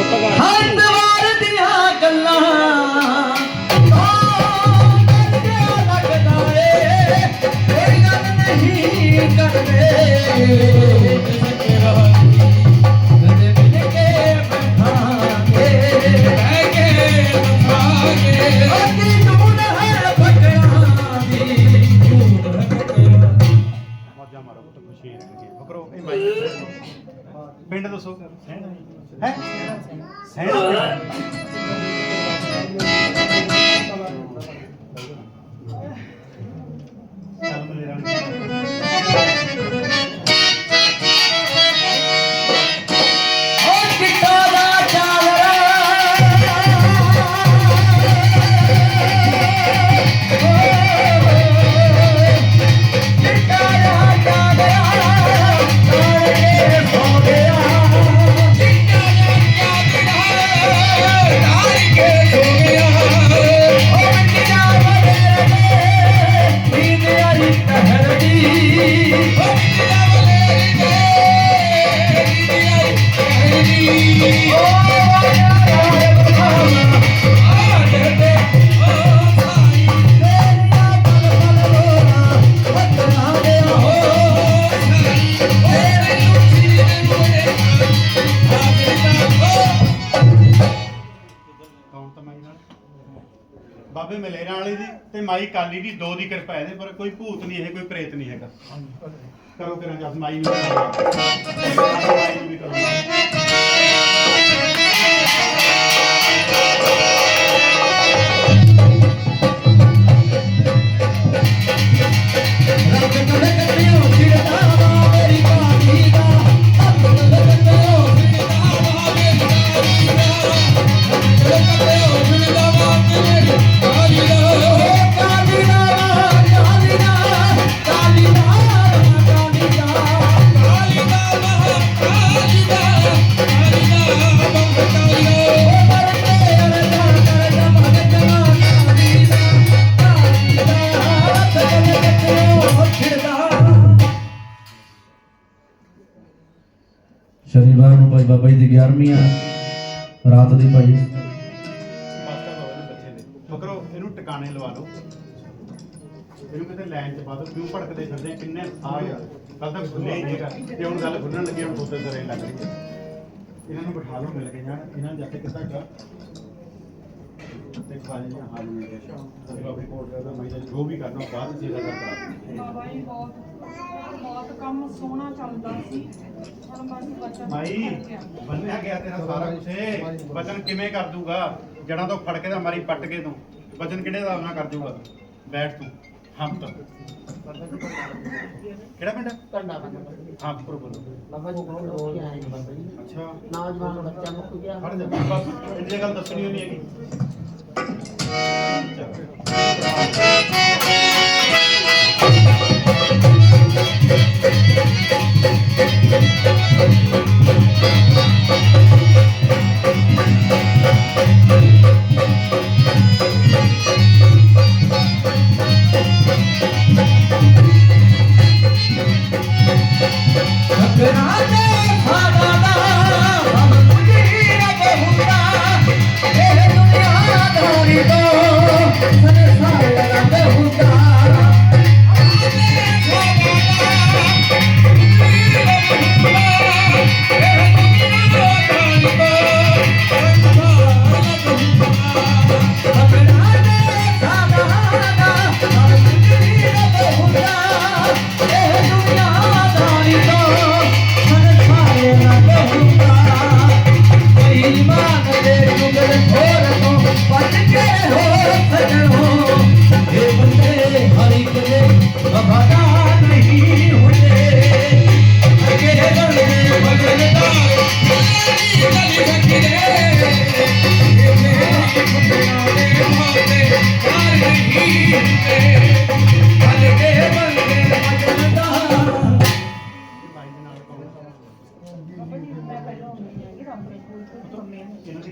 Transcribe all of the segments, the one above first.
ਚੁੱਪ ਕਰ ਦੀਆਂ ਗੱਲਾਂ। ਮੌਜਾਂ ਮਾਰੋ ਪੁੱਤ ਖੁਸ਼ੀ ਰਹਿਣਗੇ ਬਕਰੋ ਇਹ ਮਾਈ ਪਿੰਡ ਦੱਸੋ। ਹੈ? ਸਹਿਣਾ। ਬਾਬੇ ਮਲੇਰਾਂ ਵਾਲੇ ਦੀ ਤੇ ਮਾਈ ਕਾਲੀ ਦੀ ਦੋ ਦੀ ਕਿਰਪਾ ਇਹਦੇ ਪਰ ਕੋਈ ਭੂਤ ਨਹੀਂ ਇਹ ਕੋਈ ਪ੍ਰੇਤ ਨਹੀਂ ਹੈਗਾ। ਕਰੋ ਕਰਾਂ ਜਸ ਮਾਈ ਨੂੰ ਵੀ ਕਰੋ। ਸ਼ਨੀਵਾਰ ਨੂੰ ਭਾਈ ਬਾਬਾ ਜੀ ਦੀ 11ਵੀਂ ਆ ਰਾਤ ਦੀ ਭਾਈ। ਮਗਰੋਂ ਇਹਨੂੰ ਟਿਕਾਣੇ ਲਵਾ ਲਓ। ਇਹਨੂੰ ਕਿਤੇ ਲਾਈਨ ਚ ਪਾ ਦਿਓ ਕਿਉਂ ਭੜਕਦੇ ਫਿਰਦੇ ਆ? ਕਿੰਨੇ ਆ ਯਾਰ ਕੱਲ ਤੱਕ ਖੁੱਲੇ ਹੀ ਨਹੀਂਗਾ ਤੇ ਹੁਣ ਗੱਲ ਖੁੱਲਣ ਲੱਗੀ ਹੁਣ ਦੋਤੇ ਸਰੇ ਲੱਗ ਰਹੀ ਇਹਨਾਂ ਨੂੰ ਬਿਠਾ ਲਓ ਮਿਲ ਕੇ ਜਾਣ। ਇਹਨਾਂ ਨੂੰ ਜਾ ਕੇ ਕਿੱਦਾਂ ਕਰ? ਤੇ ਖਾਲੀ ਜਾਂ ਹਾਲ ਗਿਆ ਤੇ ਬਾਬੇ ਕੋਲ ਦਾ ਮੈਂ ਜੋ ਵੀ ਕਰਨਾ ਬਾਅਦ ਵਿੱਚ ਇਹਦਾ ਕਰਦਾ ਬਾਬਾ ਜੀ ਬਹੁਤ ਬਹੁਤ ਕੰਮ ਸੋਹਣਾ ਚੱਲਦਾ ਸੀ। ਹੁਣ ਬਸ ਬਚਨ ਮਾਈ ਬੰਨਿਆ ਗਿਆ ਤੇਰਾ ਸਾਰਾ ਕੁਛ। ਵਚਨ ਕਿਵੇਂ ਕਰ ਦੂਗਾ? ਜੜਾਂ ਤੋਂ ਫੜ ਕੇ ਤਾਂ ਮਾਰੀ ਪੱਟ ਕੇ ਤੂੰ। ਵਚਨ ਕਿਹੜੇ ਦਾ ਨਾ ਕਰ ਦੂਗਾ? ਬੈਠ ਤੂੰ ਹਮ ਤਾਂ। ਕਿਹੜਾ ਪਿੰਡ? ਕਰਨਾ ਪੈਂਦਾ ਹਾਂ ਉੱਪਰ ਬੋਲੋ। ਬਾਬਾ ਜੀ ਕੋਲ ਹੋ ਗਿਆ ਹੈ ਬਾਬਾ ਜੀ ਅੱਛਾ ਨੌਜਵਾਨ ਬੱਚਾ ਮੁੱਕ ਗਿਆ। ਫੜ ਜਾ। ਬਸ ਇੰਨੀ ਗੱਲ ਦੱਸਣੀ ਹੋਣੀ ਹੈਗੀ। Música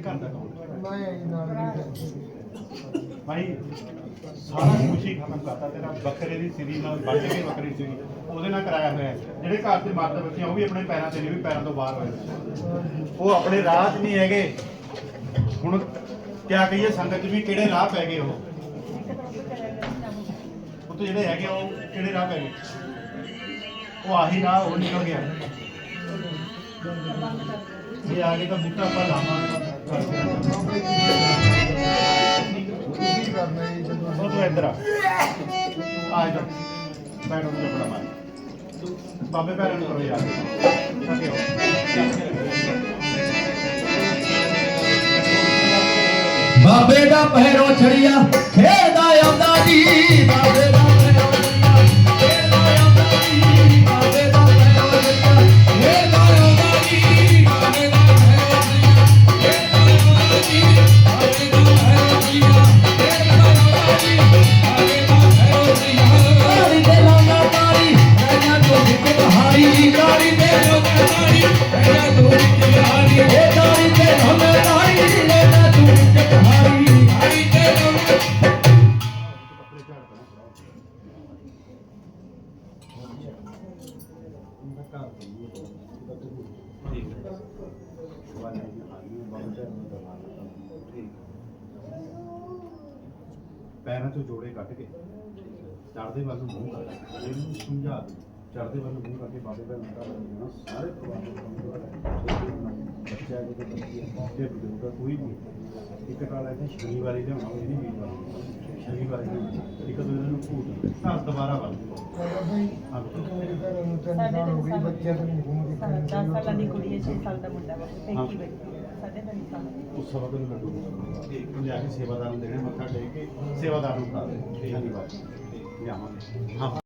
ਹੈਗੀ ਰਾਮਪੁਰ ਕੋਲ ਤੋਂ ਮੇਨ ਇਹਨਾਂ ਦੇ ਘਰ ਦਾ ਕੌਣ ਮੈਂ ਨਾਲ ਵੀ ਭਾਈ ਸਾਰਾ ਕੁਝ ਹੀ ਖਤਮ ਕਰਤਾ ਤੇਰਾ। ਬੱਕਰੇ ਦੀ ਸਿਰੀ ਨਾਲ ਵੱਢ ਕੇ ਬੱਕਰੀ ਸੀ ਉਹਦੇ ਨਾਲ ਕਰਾਇਆ ਹੋਇਆ ਹੈ। ਜਿਹੜੇ ਘਰ ਦੇ ਮਰਦ ਬੱਚੇ ਆ, ਉਹ ਵੀ ਆਪਣੇ ਪੈਰਾਂ ਤੇ ਨਹੀਂ ਵੀ ਪੈਰਾਂ ਤੋਂ ਬਾਹਰ ਹੋਏ ਨੇ। ਉਹ ਆਪਣੇ ਰਾਹ 'ਚ ਨਹੀਂ ਹੈਗੇ। ਹੁਣ ਕਿਆ ਕਹੀਏ ਸੰਗਤ 'ਚ ਵੀ ਕਿਹੜੇ ਰਾਹ ਪੈ ਗਏ ਉਹ? ਉਹ ਤੋਂ ਜਿਹੜੇ ਹੈਗੇ ਆ, ਉਹ ਕਿਹੜੇ ਰਾਹ ਪੈ ਗਏ? ਉਹ ਆਹੀ ਰਾਹ ਉਹ ਨਿਕਲ ਗਿਆ। ਇਹ ਆਗੇ ਤਾਂ ਬੂਟਾ ਆਪਾਂ ਲਾਵਾਂਗੇ। ਉਹ ਤੋਂ ਇੱਧਰ ਆ ਆ ਇੱਧਰ ਬੈਠੋ ਨੂੰ ਬੜਾ ਮਾਰ ਬਾਬੇ ਭੈਣ ਨੂੰ ਕਰੋ ਯਾਰ ਅੱਗੇ ਬਾਬੇ ਦਾ ਪਹਿਰੋ ਛੜੀਆ ਖੇਡਦਾ ਆਉਂਦਾ ਜੀ। ਪੈਰਾਂ ਤੋਂ ਜੋੜੇ ਕੱਢ ਕੇ ਚੜਦੇ ਵੱਲ ਨੂੰ ਮੂੰਹ ਕਰ ਇਹਨੂੰ ਸਮਝਾ ਦੇ ਚੜਦੇ ਵੱਲ ਨੂੰ ਮੂੰਹ ਕਰਕੇ ਬਾਬੇ ਦਾ ਨੰਦਾ ਲੈਣਾ ਸਾਰੇ ਪਰਿਵਾਰ ਨੂੰ ਕਰਨਾ ਬੱਚਾ ਜੇ ਬੱਚੀ ਤੇ ਬਜ਼ੁਰਗ ਕੋਈ ਵੀ ਇੱਕ ਕਾਲਾ ਇਹ ਸ਼ਨੀਵਾਰੀ ਲਿਆਉਣਾ ਇਹ ਨਹੀਂ ਵੀਰਵਾਰ ਸ਼ਨੀਵਾਰੀ ਲਿਆਉਣਾ। ਇੱਕ ਦੋ ਦਿਨ ਨੂੰ ਭੂਤ ਘਰ ਦੁਬਾਰਾ ਵੱਲ ਹਾਂ ਦਸ ਸਾਲਾਂ ਦੀ ਕੁੜੀ ਹੈ 6 ਸਾਲ ਦਾ ਮੁੰਡਾ ਵਾ। ਪੇਕੀ ਬੈਠੀ ਉਸ ਸਬਕ ਨੂੰ ਲੱਡੂ ਇੱਕ ਜਾ ਕੇ ਸੇਵਾਦਾਰ ਨੂੰ ਦੇਣੇ ਮੱਥਾ ਟੇਕ ਕੇ ਸੇਵਾਦਾਰ ਨੂੰ ਖਾ ਦੇ ਸ਼ਨੀਵਾਰ ਲਿਆਵਾਂਗੇ ਹਾਂ।